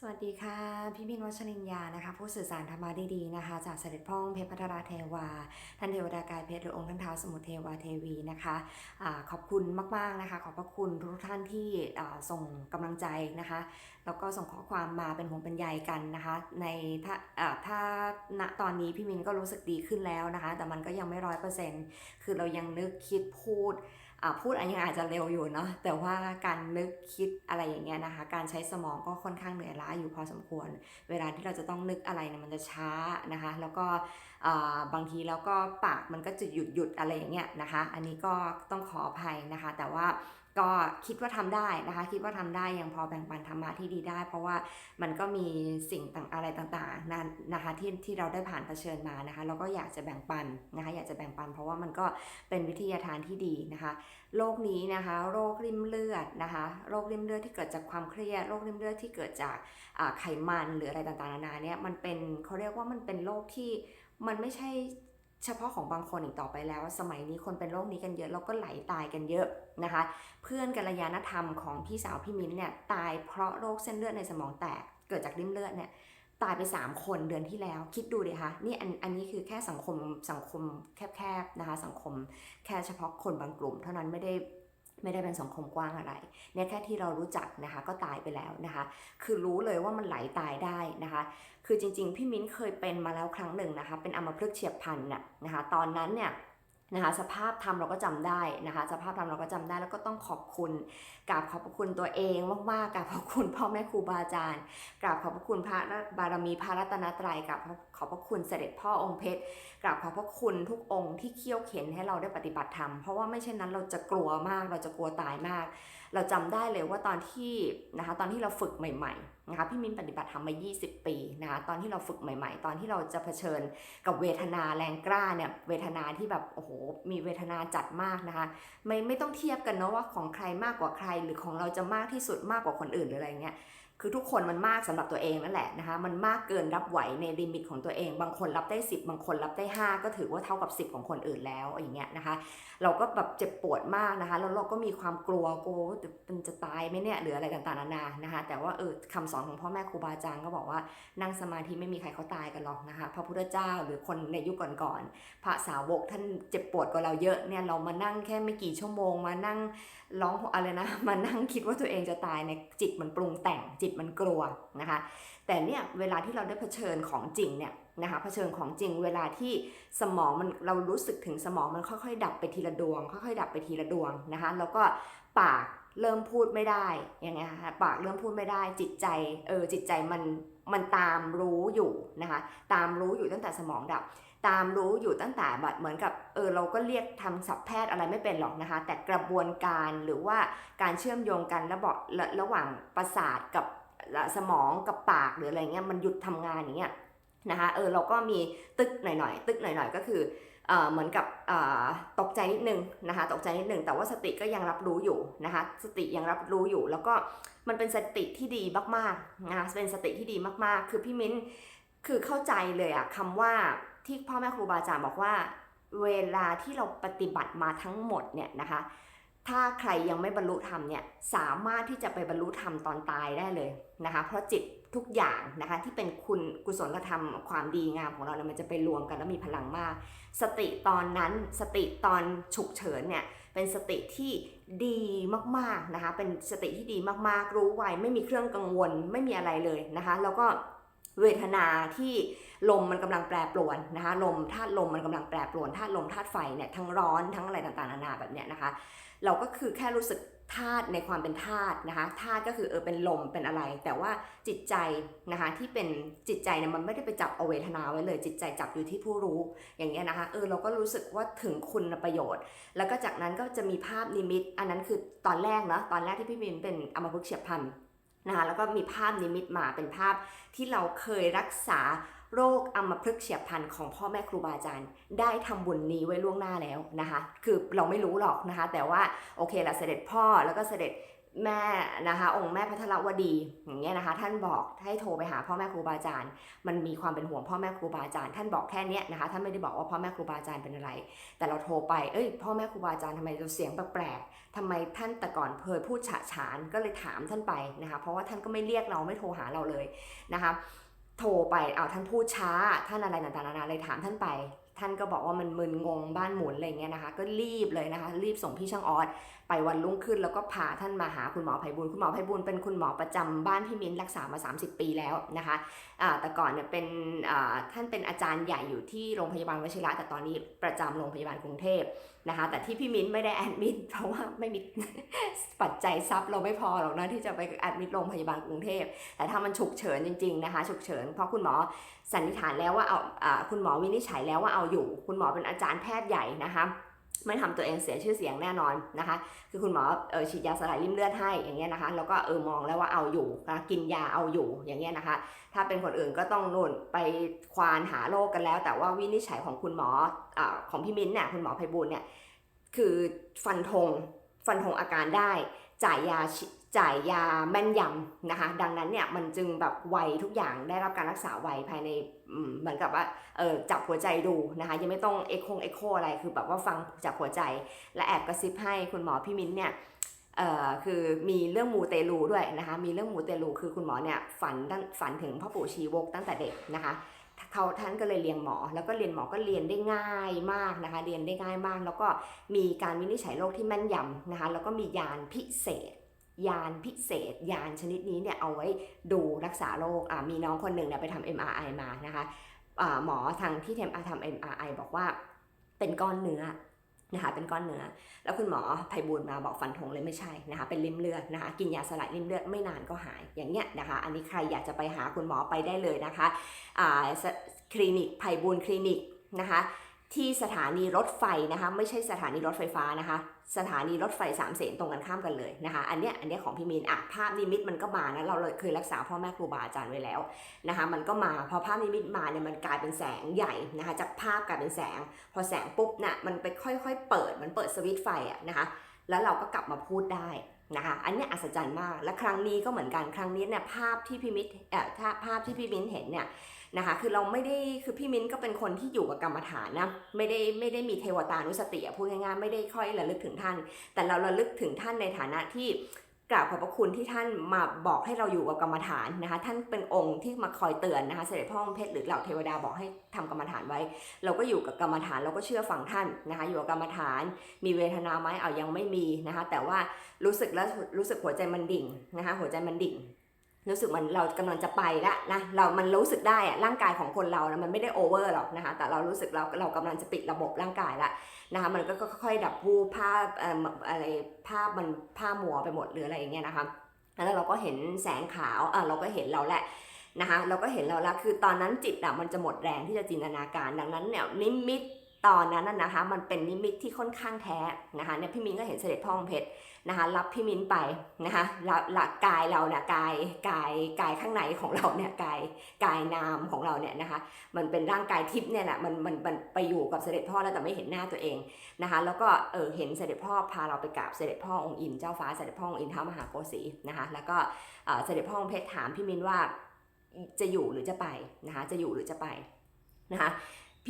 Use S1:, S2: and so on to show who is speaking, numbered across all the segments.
S1: สวัสดีค่ะ พี่บินวัชรินยานะคะ ผู้สื่อสารธรรมะดีๆนะคะ จากเสด็จพ่องเพชรพัทราเทวา ท่านเทวดากายเพชรหรือองค์ท่านเท้าวสมุทรเทวาเทวีนะคะอาขอบคุณมากๆนะคะ ขอบพระคุณทุกท่านที่ส่งกำลังใจนะคะ แล้วก็ส่งข้อความมาเป็นห่วงเป็นใยกันนะคะ ในถ้าถ้าณตอนนี้พี่มินก็รู้สึกดีขึ้นแล้วนะคะ แต่มันก็ยังไม่ร้อยเปอร์เซ็นต์คือเรายังนึกคิดพูด พูดอันยังอาจจะเร็วอยู่เนาะแต่ว่าการนึกคิดอะไรอย่างเงี้ยนะคะ การใช้สมองก็ค่อนข้างเหนื่อยล้าอยู่พอสมควร เวลาที่เราจะต้องนึกอะไรเนี่ยมันจะช้านะคะ แล้วก็บางทีแล้วก็ปากมันก็จะหยุดหยุดอะไรอย่างเงี้ยนะคะ อันนี้ก็ต้องขออภัยนะคะ แต่ว่า ก็คิดว่าทำได้นะคะ คิดว่าทำได้ยังพอแบ่งปันธรรมะที่ดีได้ เพราะว่ามันก็มีสิ่งต่างอะไรต่างๆนั้นนะคะที่ที่เราได้ผ่านเผชิญมานะคะเราก็อยากจะแบ่งปันนะคะอยากจะแบ่งปัน เพราะว่ามันก็เป็นวิทยาทานที่ดีนะคะโรคนี้นะคะโรคริมเลือดนะคะโรคริมเลือดที่เกิดจากความเครียดโรคริมเลือดที่เกิดจากไขมันหรืออะไรต่างๆนานาเนี่ยมันเป็นเขาเรียกว่ามันเป็นโรคที่มันไม่ใช่ เฉพาะของบางคนอีกต่อไปแล้ว สมัยนี้คนเป็นโรคนี้กันเยอะแล้วก็ไหลตายกันเยอะนะคะ เพื่อนกัลยาณธรรมของพี่สาวพี่มิ้นเนี่ยตายเพราะโรคเส้นเลือดในสมองแตก เกิดจากริ่มเลือดเนี่ยตายไป 3 คนเดือนที่แล้ว คิดดูดิคะนี่อันอันนี้คือแค่สังคมสังคมแคบๆนะคะสังคมแค่เฉพาะคนบางกลุ่ม เท่านั้นไม่ได้ ไม่ได้เป็นสังคมกว้างอะไรเนี่ยแค่ที่เรารู้จักนะคะก็ตายไปแล้วนะคะ คือรู้เลยว่ามันไหลตายได้นะคะ คือจริงๆ พี่มิ้นเคยเป็นมาแล้วครั้งหนึ่งนะคะ เป็นอัมพฤกษ์เฉียบพลันน่ะนะคะ ตอนนั้นเนี่ย นะคะสภาพธรรมเราก็จำได้นะคะสภาพธรรมเราก็จำได้แล้วก็ต้องขอบคุณกราบขอบพระคุณตัวเองมากๆกราบขอบคุณพ่อแม่ครูบาอาจารย์กราบขอบพระคุณพระบารมีพระรัตนตรัยกราบขอบพระคุณเสด็จพ่อองค์เพชรกราบขอบพระคุณทุกองค์ที่เคี่ยวเข็นให้เราได้ปฏิบัติธรรมเพราะว่าไม่เช่นนั้นเราจะกลัวมาก เราจะกลัวตายมาก เราจำได้เลยว่าตอนที่นะคะตอนที่เราฝึกใหม่ ๆ นะคะพี่มิ้นปฏิบัติธรรมมา 20 ปีนะคะตอนที่เราฝึกใหม่ๆ ตอนที่เราจะเผชิญกับเวทนาแรงกล้าเนี่ยเวทนาที่แบบโอ้โหมีเวทนาจัดมากนะคะไม่ไม่ต้องเทียบกันเนาะว่าของใครมากกว่าใครหรือของเราจะมากที่สุดมากกว่าคนอื่นหรืออะไรเงี้ย คือทุกคนมันมากสำหรับตัวเองนั่นแหละนะคะ มันมากเกินรับไหวในลิมิตของตัวเอง บางคนรับได้ 10 บางคนรับได้ 5 ก็ถือว่าเท่ากับ 10 ของคนอื่นแล้วอย่างเงี้ยนะคะ เราก็แบบเจ็บปวดมากนะคะ แล้วเราก็มีความกลัวกลัวว่ามันจะตายไหมเนี่ยหรืออะไรต่างๆนานานะคะ แต่ว่าเออคำสอนของพ่อแม่ครูบาอาจารย์ก็บอกว่านั่งสมาธิไม่มีใครเขาตายกันหรอกนะคะ พระพุทธเจ้าหรือคนในยุคก่อนๆพระสาวกท่านเจ็บปวดกว่าเราเยอะเนี่ยเรามานั่งแค่ไม่กี่ชั่วโมงมานั่งร้องอะไรนะมานั่งคิดว่าตัวเองจะตายในจิตมันปรุงแต่งจิตมันกลัวนะคะ แต่เนี่ยเวลาที่เราได้เผชิญของจริงเนี่ยนะคะเผชิญของจริงเวลาที่สมองมันเรารู้สึกถึงสมองมันค่อยๆ ดับไปทีละดวง ค่อยๆ ดับไปทีละดวงนะคะ แล้วก็ปากเริ่มพูดไม่ได้อย่างเงี้ยค่ะปากเริ่มพูดไม่ได้จิตใจเออจิตใจมันมันตามรู้อยู่นะคะตามรู้อยู่ตั้งแต่สมองดับ ตามรู้อยู่ตั้งแต่แบบเหมือนกับเออเราก็เรียกทำศัพท์แพทย์อะไรไม่เป็นหรอกนะคะ แต่กระบวนการหรือว่าการเชื่อมโยงกันระบบระระหว่างประสาทกับ สมองกับปากหรืออะไรเงี้ยมันหยุดทำงานอย่างเงี้ยนะคะเออเราก็มีตึกหน่อยๆตึกหน่อยๆก็คือเออเหมือนกับตกใจนิดนึงนะคะตกใจนิดนึงแต่ว่าสติก็ยังรับรู้อยู่นะคะสติยังรับรู้อยู่ แล้วก็มันเป็นสติที่ดีมากๆนะคะเป็นสติที่ดีมากๆ คือพี่มิ้นคือเข้าใจเลยอะคำว่าที่พ่อแม่ครูบาอาจารย์บอกว่า เวลาที่เราปฏิบัติมาทั้งหมดเนี่ยนะคะ ถ้าใครยังไม่บรรลุธรรมเนี่ยสามารถที่จะไปบรรลุธรรมตอนตายได้เลยนะคะ เพราะจิตทุกอย่างนะคะที่เป็นคุณกุศลธรรมความดีงามของเราเนี่ยมันจะไปรวมกันแล้วมีพลังมาก สติตอนนั้นสติตอนฉุกเฉินเนี่ยเป็นสติที่ดีมากๆนะคะเป็นสติที่ดีมากๆ รู้ไวไม่มีเครื่องกังวลไม่มีอะไรเลยนะคะ แล้วก็ เวทนาที่ลมมันกำลังแปรปรวนนะคะลมธาตุลมมันกำลังแปรปรวนธาตุลมธาตุไฟเนี่ยทั้งร้อนทั้งอะไรต่างๆนานาแบบเนี้ยนะคะ เราก็คือแค่รู้สึกธาตุในความเป็นธาตุนะคะธาตุก็คือเออเป็นลมเป็นอะไร แต่ว่าจิตใจนะคะที่เป็นจิตใจเนี่ยมันไม่ได้ไปจับเอาเวทนาไว้เลย จิตใจจับอยู่ที่ผู้รู้อย่างเงี้ยนะคะเออเราก็รู้สึกว่าถึงคุณประโยชน์ แล้วก็จากนั้นก็จะมีภาพนิมิต อันนั้นคือตอนแรกเนาะตอนแรกที่พี่บินเป็นอัมพฤกษ์เฉียบพัน นะคะแล้วก็มีภาพนิมิตมาเป็นภาพที่เราเคยรักษาโรคอัมพฤกษ์เฉียบพลันของพ่อแม่ครูบาอาจารย์ ได้ทำบุญนี้ไว้ล่วงหน้าแล้วนะคะ คือเราไม่รู้หรอกนะคะ แต่ว่าโอเคละเสด็จพ่อแล้วก็เสด็จ แม่นะคะองค์แม่พัทรวดีอย่างเงี้ยนะคะ ท่านบอกให้โทรไปหาพ่อแม่ครูบาอาจารย์ มันมีความเป็นห่วงพ่อแม่ครูบาอาจารย์ท่านบอกแค่เนี้ยนะคะท่านไม่ได้บอกว่าพ่อแม่ครูบาอาจารย์เป็นอะไร แต่เราโทรไปเอ้ยพ่อแม่ครูบาอาจารย์ทำไมเราเสียงแปลกๆทำไมท่านแต่ก่อนเคยพูดฉะฉานก็เลยถามท่านไปนะคะเพราะว่าท่านก็ไม่เรียกเราไม่โทรหาเราเลยนะคะโทรไปเอาท่านพูดช้าท่านอะไรต่างๆนานาเลยถามท่านไป ท่านก็บอกว่ามันมึนงงบ้านหมุนอะไรเงี้ยนะคะ ก็รีบเลยนะคะ รีบส่งพี่ช่างออสไปวันรุ่งขึ้นแล้วก็พาท่านมาหาคุณหมอไพบุญคุณหมอไพบุญเป็นคุณหมอประจำบ้านพี่มิ้นรักษามา 30 ปีแล้วนะคะแต่ก่อนเนี่ยเป็นท่านเป็นอาจารย์ใหญ่อยู่ที่โรงพยาบาลวชิระแต่ตอนนี้ประจำโรงพยาบาลกรุงเทพนะคะ แต่ที่พี่มิ้นไม่ได้แอดมิดเพราะว่าไม่มีปัจจัยทรัพย์เราไม่พอหรอกนะที่จะไปแอดมิดโรงพยาบาลกรุงเทพแต่ถ้ามันฉุกเฉินจริงๆนะคะฉุกเฉินเพราะคุณหมอ สันนิษฐานแล้วว่าเอาอคุณหมอวินิจฉัยแล้วว่าเอาอยู่ คุณหมอเป็นอาจารย์แพทย์ใหญ่นะคะไม่ทำตัวเองเสียชื่อเสียงแน่นอนนะคะ คือคุณหมอเออฉีดยาสลายริ่มเลือดให้อย่างเงี้ยนะคะ แล้วก็เออมองแล้วว่าเอาอยู่นะกินยาเอาอยู่อย่างเงี้ยนะคะ ถ้าเป็นคนอื่นก็ต้องนู่นไปควานหาโรคกันแล้ว แต่ว่าวินิจฉัยของคุณหมออของพี่มิ้นเนี่ยคุณหมอไพบูลเนี่ยคือฟันธงฟันธงอาการได้ จ่ายยาจ่ายยาแม่นยำนะคะ ดังนั้นเนี่ยมันจึงแบบไวทุกอย่างได้รับการรักษาไวภายในเหมือนกับว่าเออจับหัวใจดูนะคะ ยังไม่ต้องเอ็กโคงเอ็กโคอะไรคือแบบว่าฟังจากหัวใจ และแอบกระซิบให้คุณหมอพี่มิ้นเนี่ยเอ่อคือมีเรื่องมูเตลูด้วยนะคะ มีเรื่องมูเตลูคือคุณหมอเนี่ยฝันฝันถึงพ่อปู่ชีวกตั้งแต่เด็กนะคะ เขาท่านก็เลยเรียนหมอ แล้วก็เรียนหมอก็เรียนได้ง่ายมากนะคะ เรียนได้ง่ายมาก แล้วก็มีการวินิจฉัยโรคที่แม่นยำนะคะ แล้วก็มียานพิเศษ ยานพิเศษ ยานชนิดนี้เนี่ยเอาไว้ดูรักษาโรคอ่ามีน้องคนหนึ่งเนี่ยไปทำ MRI มานะคะอ่าหมอทางที่ทำทำ MRI บอกว่าเป็นก้อนเนื้อ นะคะเป็นก้อนเนื้อ แล้วคุณหมอไพบูลมาบอกฟันธงเลยไม่ใช่นะคะเป็นริ่มเลือดนะคะกินยาสลายริ่มเลือดไม่นานก็หายอย่างเงี้ยนะคะ อันนี้ใครอยากจะไปหาคุณหมอไปได้เลยนะคะคลินิกไพบูลคลินิกนะคะ ที่สถานีรถไฟนะคะไม่ใช่สถานีรถไฟฟ้านะคะ สถานีรถไฟสามเสนตรงกันข้ามกันเลยนะคะ อันเนี้ยอันเนี้ยของพี่มีนอะภาพนิมิตมันก็มานะเราเลยเคยรักษาพ่อแม่ครูบาอาจารย์ไว้แล้วนะคะ มันก็มาพอภาพนิมิตมาเนี่ยมันกลายเป็นแสงใหญ่นะคะ จากภาพกลายเป็นแสง พอแสงปุ๊บน่ะมันไปค่อยๆ เปิดมันเปิดสวิตไฟอะนะคะ แล้วเราก็กลับมาพูดได้นะคะอันนี้อัศจรรย์มาก และครั้งนี้ก็เหมือนกันครั้งนี้เนี่ยภาพที่พี่มิตรเอ่อถ้าภาพที่พี่มิ้นเห็นเนี่ยนะคะคือเราไม่ได้คือพี่มิ้นก็เป็นคนที่อยู่กับกรรมฐานนะไม่ได้ไม่ได้มีเทวตานุสติพูดง่ายๆไม่ได้ค่อยระลึกถึงท่าน แต่เราระลึกถึงท่านในฐานะที่ กราบขอบพระคุณที่ท่านมาบอกให้เราอยู่กับกรรมฐานนะคะ ท่านเป็นองค์ที่มาคอยเตือนนะคะ เสด็จพ่อองค์เพชรหรือเหล่าเทวดาบอกให้ทำกรรมฐานไว้ เราก็อยู่กับกรรมฐานเราก็เชื่อฟังท่านนะคะ อยู่กับกรรมฐาน มีเวทนาไหมเอายังไม่มีนะคะ แต่ว่ารู้สึกแล้วรู้สึกหัวใจมันดิ่งนะคะ หัวใจมันดิ่ง รู้สึกมันเรากำลังจะไปแล้วนะเรามันรู้สึกได้อะร่างกายของคนเรานะมันไม่ได้โอเวอร์หรอกนะคะแต่เรารู้สึกเราเรากำลังจะปิดระบบร่างกายละนะคะมันก็ค่อยๆดับวูบภาพอะไรภาพมันผ้ามัวไปหมดหรืออะไรอย่างเงี้ยนะคะแล้วเราก็เห็นแสงขาวอะเราก็เห็นเราแหละนะคะเราก็เห็นเราละคือตอนนั้นจิตอะมันจะหมดแรงที่จะจินตนาการ ดังนั้นเนี่ยนิมิต ตอนนั้นน่ะนะคะมันเป็นนิมิตที่ค่อนข้างแท้นะคะเนี่ยพี่มิ้นก็เห็นเสด็จพ่อองเพชรนะคะรับพี่มิ้นไปนะคะรับหลักกายเราเนี่ยกายกายกายข้างในของเราเนี่ยกายกายนามของเราเนี่ยนะคะมันเป็นร่างกายทิพย์เนี่ยแหละมันมันมันไปอยู่กับเสด็จพ่อแล้วแต่ไม่เห็นหน้าตัวเองนะคะแล้วก็เออเห็นเสด็จพ่อพาเราไปกราบเสด็จพ่อองค์อินเจ้าฟ้าเสด็จพ่อองค์อินท้ามหาโกสีนะคะแล้วก็เสด็จพ่อองค์เพชรถามพี่มิ้นว่าจะอยู่หรือจะไปนะคะจะอยู่หรือจะไปนะคะ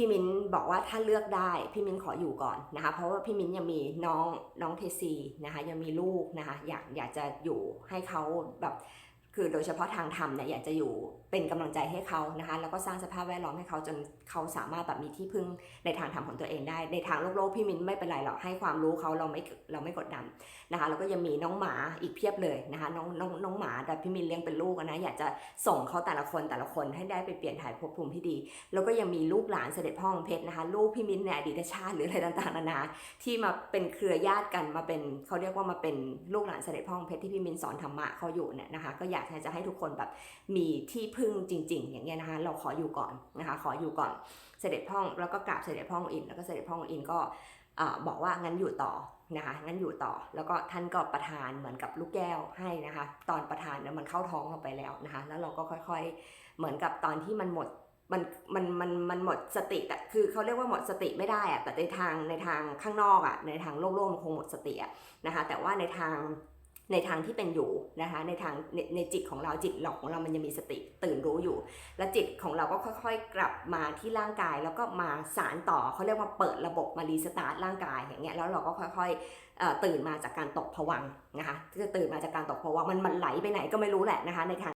S1: พี่มิ้นบอกว่าถ้าเลือกได้พี่มิ้นขออยู่ก่อนนะคะเพราะว่าพี่มิ้นยังมีน้องน้องเทซีนะคะยังมีลูกนะคะอยากอยากจะอยู่ให้เขาแบบ คือโดยเฉพาะทางธรรมเนี่ยอยากจะอยู่เป็นกำลังใจให้เขานะคะแล้วก็สร้างสภาพแวดล้อมให้เขาจนเขาสามารถแบบมีที่พึ่งในทางธรรมของตัวเองได้ ในทางโลกโลกพี่มิ้นไม่เป็นไรหรอกให้ความรู้เขาเราไม่เราไม่กดดันนะคะแล้วก็ยังมีน้องหมาอีกเพียบเลยนะคะน้องน้องน้องหมาแต่พี่มิ้นเลี้ยงเป็นลูกนะอยากจะส่งเขาแต่ละคนแต่ละคนให้ได้ไปเปลี่ยนถ่ายภพภูมิที่ดี แล้วก็ยังมีลูกหลานเสด็จพ่อของเพชรนะคะลูกพี่มิ้นในอดีตชาติหรืออะไรต่างๆนานาที่มาเป็นเครือญาติกันมาเป็นเขาเรียกว่ามาเป็นลูกหลานเสด็จพ่อของเพชรที่พี่มิ้นสอนธรรมะเขาอยู่เนี่ยนะคะก็อยากจะให้ทุกคนแบบมีที่พึ่งจริง ๆ อย่างเงี้ยนะคะ เราขออยู่ก่อนนะคะ ขออยู่ก่อน เสด็จพ่องแล้วก็กราบเสด็จพ่องอิน แล้วก็เสด็จพ่องอินก็บอกว่างั้นอยู่ต่อนะคะงั้นอยู่ต่อแล้วก็ท่านก็ประทานเหมือนกับลูกแก้วให้นะคะ ตอนประทานเนี่ยมันเข้าท้องเราไปแล้วนะคะ แล้วเราก็ค่อยๆเหมือนกับตอนที่มันหมดมันมันมันมันหมดสติแต่คือเขาเรียกว่าหมดสติไม่ได้อะแต่ในทางในทางข้างนอกอะในทางโลกโลกมันคงหมดสติอะนะคะ แต่ว่าในทาง ในทางที่เป็นอยู่นะคะในทางในในจิตของเราจิตหลอกของเรามันยังมีสติตื่นรู้อยู่ และจิตของเราก็ค่อยๆ กลับมาที่ร่างกายแล้วก็มาสารต่อเขาเรียกว่าเปิดระบบมารีสตาร์ทร่างกายอย่างเงี้ยแล้วเราก็ค่อยๆตื่นมาจากการตกผวังนะคะคือตื่นมาจากการตกผวังมันมันไหลไปไหนก็ไม่รู้แหละนะคะในทาง